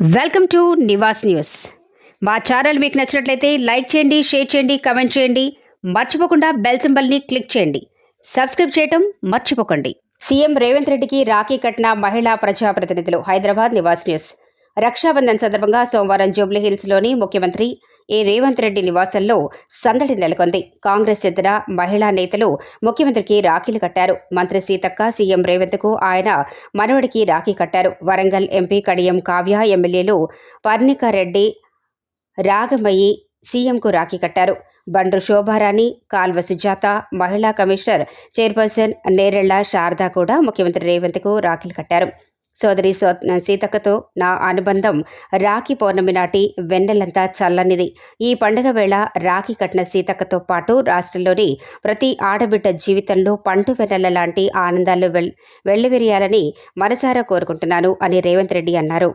Welcome to Nivas news. మా channel మీకు నచ్చినట్లయితే లైక్ చేయండి షేర్ చేయండి కమెంట్ చేయండి. మర్చిపోకుండా బెల్ సింబల్ని క్లిక్ చేయండి. సబ్స్క్రైబ్ చేయటం మర్చిపోకండి. సీఎం రేవంత్ రెడ్డికి రాఖీ కట్టిన మహిళా ప్రజాప్రతినిధులు హైదరాబాద్ నివాస్ న్యూస్. రక్షాబంధన్ సందర్భంగా సోమవారం జూబ్లీ హిల్స్లోని ముఖ్యమంత్రి ఏ రేవంత్ రెడ్డి నివాసంలో సందడి నెలకొంది. కాంగ్రెస్ చెందిన మహిళా నేతలు ముఖ్యమంత్రికి రాఖీలు కట్టారు. మంత్రి సీతక్క సీఎం రేవంత్కు ఆయన మనవడికి రాఖీ కట్టారు. వరంగల్ ఎంపీ కడియం కావ్య ఎమ్మెల్యేలు పర్ణికారెడ్డి రాగమయ్యి సీఎంకు రాఖీ కట్టారు. బండ్రు శోభారాణి కాల్వ సుజాత మహిళా కమిషనర్ చైర్పర్సన్ నేరెళ్ళ శారదా కూడా ముఖ్యమంత్రి రేవంత్కు రాఖీలు కట్టారు. సోదరి సో సీతక్కతో నా అనుబంధం రాఖీ పౌర్ణమి నాటి వెన్నెలంతా చల్లనిది. ఈ పండుగ వేళ రాఖీ కట్టిన సీతక్కతో పాటు రాష్ట్రంలోని ప్రతి ఆడబిడ్డ జీవితంలో పంటు వెన్నెల లాంటి ఆనందాలు వెల్ వెల్లివిరియాలని మనసారా కోరుకుంటున్నాను అని రేవంత్ రెడ్డి అన్నారు.